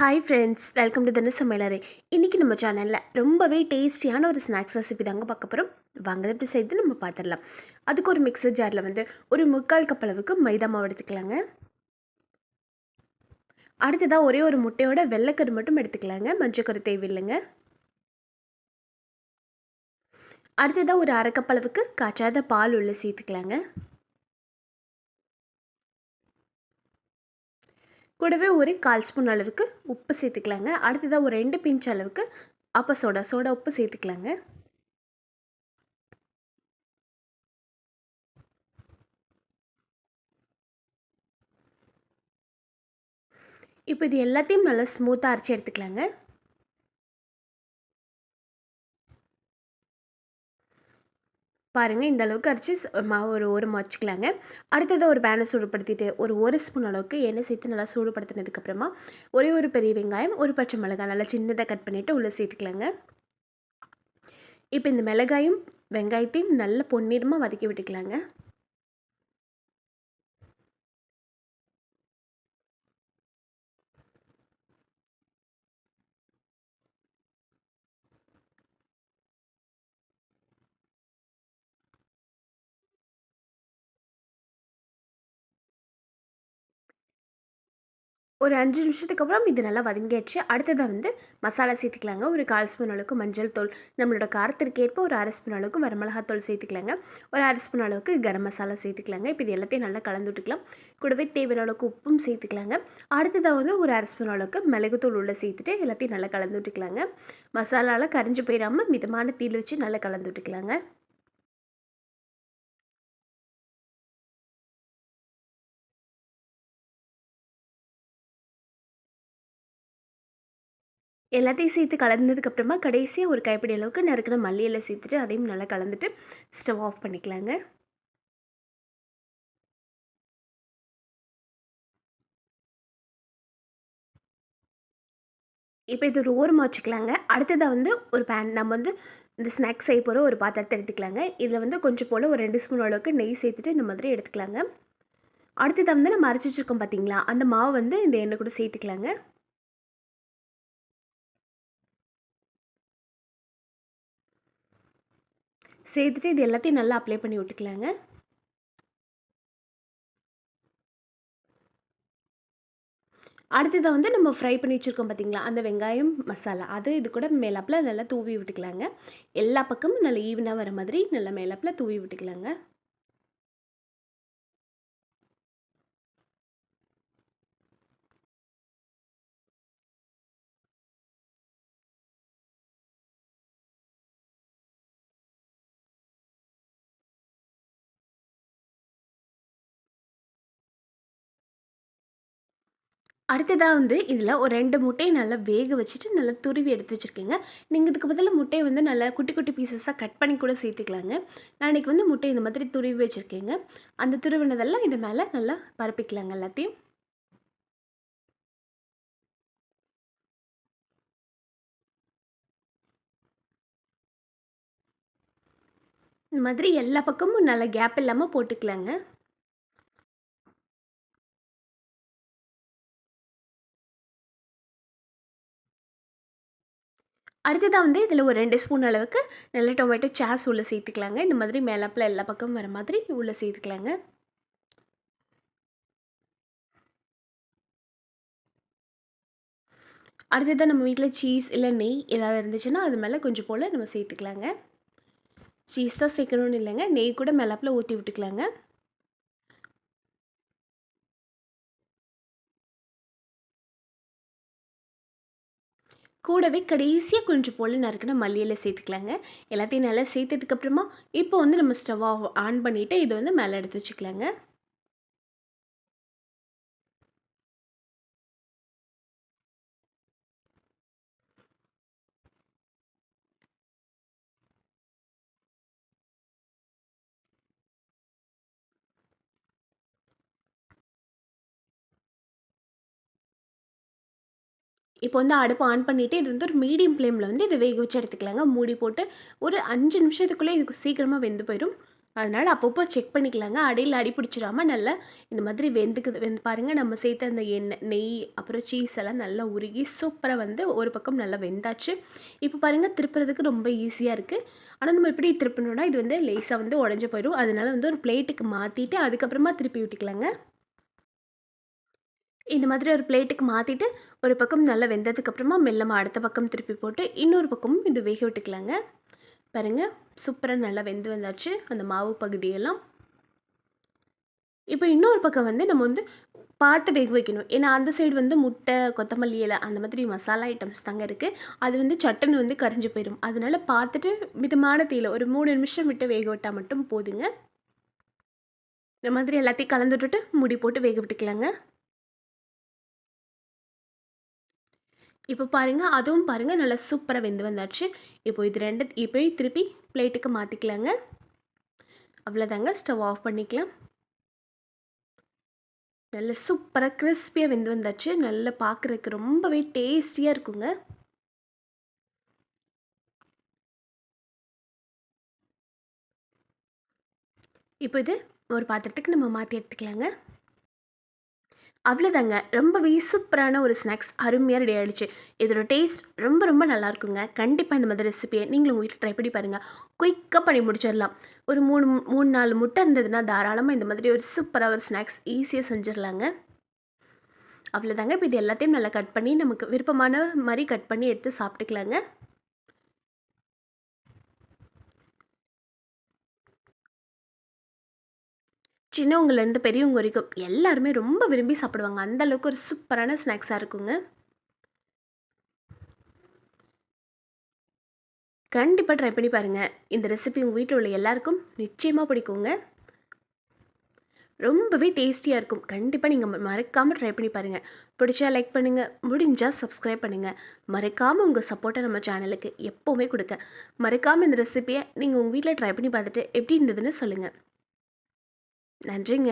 Hi friends welcome to தின சமையலறை இன்றைக்கி நம்ம சேனலில் ரொம்பவே டேஸ்டியான ஒரு ஸ்நாக்ஸ் ரெசிபி தாங்க பார்க்க போகிறோம் வாங்க எப்படி செய்து நம்ம பார்த்துடலாம். அதுக்கு ஒரு மிக்சர் ஜாரில் வந்து ஒரு முக்கால் கப் அளவுக்கு மைதா மாவு எடுத்துக்கலாங்க. அடுத்ததாக ஒரே ஒரு முட்டையோட வெள்ளைக்கரு மட்டும் எடுத்துக்கலாங்க. மஞ்சக்கரு தேவையில்லைங்க. அடுத்ததாக ஒரு அரைக்கப்பளவுக்கு அளவுக்கு காய்ச்சாத பால் உள்ள சேர்த்துக்கலாங்க. கூடவே ஒரு கால் ஸ்பூன் அளவுக்கு உப்பு சேர்த்துக்கலாங்க. அடுத்ததாக ஒரு ரெண்டு பிஞ்ச் அளவுக்கு அப்போ சோடா சோடா உப்பு சேர்த்துக்கலாங்க. இப்போ இது எல்லாத்தையும் நல்லா ஸ்மூத்தாக அரைச்சி எடுத்துக்கலாங்க. பாருங்கள் இந்த அளவுக்கு அரைச்சி மாவு ஒரு ஓரமாக வச்சுக்கலாங்க. அடுத்தது ஒரு பேனை சூடுபடுத்திட்டு ஒரு ஒரு ஸ்பூன் அளவுக்கு எண்ணெய் சேர்த்து நல்லா சூடுபடுத்தினதுக்கப்புறமா ஒரே ஒரு பெரிய வெங்காயம் ஒரு பச்சை மிளகாய் நல்லா சின்னதாக கட் பண்ணிவிட்டு உள்ளே சேர்த்துக்கலாங்க. இப்போ இந்த மிளகாயும் வெங்காயத்தையும் நல்ல பொன்னிறமாக வதக்கி விட்டுக்கலாங்க. ஒரு அஞ்சு நிமிஷத்துக்கு அப்புறம் இது நல்லா வதங்கிடுச்சு அடுத்ததாக வந்து மசாலா சேர்த்துக்கலாங்க. ஒரு கால் ஸ்பூன் அளவுக்கு மஞ்சள் தூள் நம்மளோட காரத்திற்கு ஏற்ப ஒரு அரை ஸ்பூன் அளவுக்கு வரமிளகாத்தூள் சேர்த்துக்கலாங்க. ஒரு அரை ஸ்பூன் அளவுக்கு கரம் மசாலா சேர்த்துக்கலாங்க. இப்போ இது எல்லாத்தையும் நல்லா கலந்து விட்டுக்கலாம். கூடவே தேவையான அளவுக்கு உப்பும் சேர்த்துக்கலாங்க. அடுத்ததாக வந்து ஒரு அரை ஸ்பூன் அளவுக்கு மிளகுத்தூள் உள்ளே சேர்த்துட்டு எல்லாத்தையும் நல்லா கலந்து விட்டுக்கலாங்க. மசாலாலாம் கரைஞ்சி போயிடாமல் மிதமான தீல் வச்சு நல்லா கலந்து விட்டுக்கலாங்க. எல்லாத்தையும் சேர்த்து கலந்ததுக்கப்புறமா கடைசியாக ஒரு கைப்பிடி அளவுக்கு நறுக்கின மல்லியில் சேர்த்துட்டு அதையும் நல்லா கலந்துட்டு ஸ்டவ் ஆஃப் பண்ணிக்கலாங்க. இப்போ இது ஒரு ஓரமாக வச்சுக்கலாங்க. அடுத்ததாக வந்து ஒரு பேன் நம்ம வந்து இந்த ஸ்நாக்ஸ் செய்ய போகிற ஒரு பாத்திரத்தை எடுத்துக்கலாங்க. இதில் வந்து கொஞ்சம் போல் ஒரு ரெண்டு ஸ்பூன் அளவுக்கு நெய் சேர்த்துட்டு இந்த மாதிரி எடுத்துக்கலாங்க. அடுத்ததாக வந்து நம்ம அரைச்சி வச்சுருக்கோம் பார்த்தீங்களா அந்த மாவு வந்து இந்த எண்ணெய் கூட சேர்த்துக்கலாங்க. சேர்த்துட்டு இது எல்லாத்தையும் நல்லா அப்ளை பண்ணி விட்டுக்கலாங்க. அடுத்ததாக வந்து நம்ம ஃப்ரை பண்ணி வச்சுருக்கோம் பார்த்திங்களா அந்த வெங்காயம் மசாலா. அது இது கூட மேலாப்பில் நல்லா தூவி விட்டுக்கலாங்க. எல்லா பக்கமும் நல்லா ஈவனாக வர மாதிரி நல்லா மேலாப்பில் தூவி விட்டுக்கலாங்க. அடுத்ததாக வந்து இதில் ஒரு ரெண்டு முட்டையை நல்லா வேக வச்சுட்டு நல்லா துருவி எடுத்து வச்சுருக்கீங்க. நீங்கள் இதுக்கு பதிலாக முட்டையை வந்து நல்லா குட்டி குட்டி பீசஸாக கட் பண்ணி கூட சேர்த்துக்கலாங்க. நான் இன்றைக்கி வந்து முட்டை இந்த மாதிரி துருவி வச்சுருக்கேங்க. அந்த துருவினதெல்லாம் இது மேலே நல்லா பரப்பிக்கலாங்க எல்லாத்தையும். இந்த மாதிரி எல்லா பக்கமும் நல்லா கேப் இல்லாமல் போட்டுக்கலாங்க. அடுத்ததாக வந்து இதில் ஒரு ரெண்டு ஸ்பூன் அளவுக்கு நல்ல டொமேட்டோ சாஸ் உள்ளே சேர்த்துக்கலாங்க. இந்த மாதிரி மேலாப்பில் எல்லா பக்கமும் வர மாதிரி உள்ளே சேர்த்துக்கலாங்க. அடுத்ததாக நம்ம வீட்டில் சீஸ் இல்லை நெய் ஏதாவது இருந்துச்சுன்னா அது மேலே கொஞ்சம் போல் நம்ம சேர்த்துக்கலாங்க. சீஸ் தான் சேர்க்கணும்னு இல்லைங்க. நெய் கூட மேலாப்பில் ஊற்றி விட்டுக்கலாங்க. கூடவே கடைசியாக கொஞ்சம் போல் நறுக்கின மல்லியில் சேர்த்துக்கலாங்க. எல்லாத்தையும் நல்லா சேர்த்ததுக்கப்புறமா இப்போ வந்து நம்ம ஸ்டவ் ஆன் பண்ணிவிட்டு இதை வந்து மேலே எடுத்து வச்சுக்கலாங்க. இப்போ வந்து அடுப்பு ஆன் பண்ணிவிட்டு இது வந்து ஒரு மீடியம் ஃப்ளேமில் வந்து இதை வேக வச்சு எடுத்துக்கலாங்க. மூடி போட்டு ஒரு அஞ்சு நிமிஷத்துக்குள்ளே இதுக்கு சீக்கிரமாக வெந்து போயிடும் அதனால் அப்பப்போ செக் பண்ணிக்கலாங்க. அடியில் அடி பிடிச்சிடாம நல்லா இந்த மாதிரி வெந்துக்குது. வெந்து பாருங்கள் நம்ம சேர்த்த அந்த எண்ணெய் நெய் அப்புறம் சீஸ் எல்லாம் நல்லா உருகி சூப்பராக வந்து ஒரு பக்கம் நல்லா வெந்தாச்சு. இப்போ பாருங்கள் திருப்புறதுக்கு ரொம்ப ஈஸியாக இருக்குது ஆனால் நம்ம எப்படி திருப்பணுன்னா இது வந்து லேஸாக வந்து உடஞ்சி போயிடும் அதனால் வந்து ஒரு பிளேட்டுக்கு மாற்றிட்டு அதுக்கப்புறமா திருப்பி விட்டுக்கலாங்க இந்த மாதிரி ஒரு பிளேட்டுக்கு மாற்றிட்டு ஒரு பக்கம் நல்லா வெந்ததுக்கப்புறமா மெல்லமாக அடுத்த பக்கம் திருப்பி போட்டு இன்னொரு பக்கமும் இது வேக விட்டுக்கலாங்க. பாருங்கள் சூப்பராக நல்லா வெந்து வந்தாச்சு அந்த மாவு பகுதியெல்லாம். இப்போ இன்னொரு பக்கம் வந்து நம்ம வந்து பார்த்து வேக வைக்கணும். ஏன்னா அந்த சைடு வந்து முட்டை கொத்தமல்லி இலை அந்த மாதிரி மசாலா ஐட்டம்ஸ் தாங்க இருக்குது அது வந்து சட்டன் வந்து கரிஞ்சு போயிடும் அதனால் பார்த்துட்டு மிதமான தீயில் ஒரு மூணு நிமிஷம் விட்டு வேக விட்டால் மட்டும் போதுங்க. இந்த மாதிரி எல்லாத்தையும் கலந்து முடி போட்டு வேக விட்டுக்கலாங்க. இப்போ பாருங்கள் அதுவும் பாருங்கள் நல்லா சூப்பராக வெந்து வந்தாச்சு. இப்போ இது ரெண்டு இப்போ திருப்பி பிளேட்டுக்கு மாற்றிக்கலாங்க அவ்வளோதாங்க ஸ்டவ் ஆஃப் பண்ணிக்கலாம். நல்ல சூப்பராக கிறிஸ்பியாக வெந்து வந்தாச்சு. நல்லா பார்க்குறதுக்கு ரொம்பவே டேஸ்டியாக இருக்குங்க. இப்போ இது ஒரு பாத்திரத்துக்கு நம்ம மாற்றி எடுத்துக்கலாங்க. அவ்வளோதாங்க ரொம்பவே சூப்பரான ஒரு ஸ்நாக்ஸ் அருமையாக ரெடி ஆகிடுச்சு இதோட டேஸ்ட் ரொம்ப ரொம்ப நல்லாயிருக்குங்க கண்டிப்பாக இந்த மாதிரி ரெசிபியை நீங்களும் உங்கள் வீட்டில் ட்ரை பண்ணி பாருங்கள் குயிக்காக பண்ணி முடிச்சிடலாம். ஒரு மூணு மூணு நாலு முட்டை இருந்ததுன்னா தாராளமாக இந்த மாதிரி ஒரு சூப்பராக ஒரு ஸ்நாக்ஸ் ஈஸியாக செஞ்சிடலாங்க. அவ்வளோதாங்க இப்போ இது எல்லாத்தையும் நல்லா கட் பண்ணி நமக்கு விருப்பமான மாதிரி கட் பண்ணி எடுத்து சாப்பிட்டுக்கலாங்க. சின்னவங்கலேருந்து பெரியவங்க வரைக்கும் எல்லாருமே ரொம்ப விரும்பி சாப்பிடுவாங்க. அந்தளவுக்கு ஒரு சூப்பரான ஸ்நாக்ஸாக இருக்குங்க. கண்டிப்பாக ட்ரை பண்ணி பாருங்கள் இந்த ரெசிபி உங்கள் வீட்டில் உள்ள எல்லாருக்கும் நிச்சயமாக பிடிக்குங்க. ரொம்பவே டேஸ்டியாக இருக்கும். கண்டிப்பாக நீங்கள் மறக்காமல் ட்ரை பண்ணி பாருங்கள் பிடிச்சா லைக் பண்ணுங்கள் முடிஞ்சால் சப்ஸ்கிரைப் பண்ணுங்கள் மறக்காமல் உங்கள் சப்போர்ட்டை நம்ம சேனலுக்கு எப்போவுமே கொடுக்க மறக்காமல் இந்த ரெசிபியை நீங்கள் உங்கள் வீட்டில் ட்ரை பண்ணி பார்த்துட்டு எப்படி இருந்ததுன்னு சொல்லுங்கள் நன்றிங்க.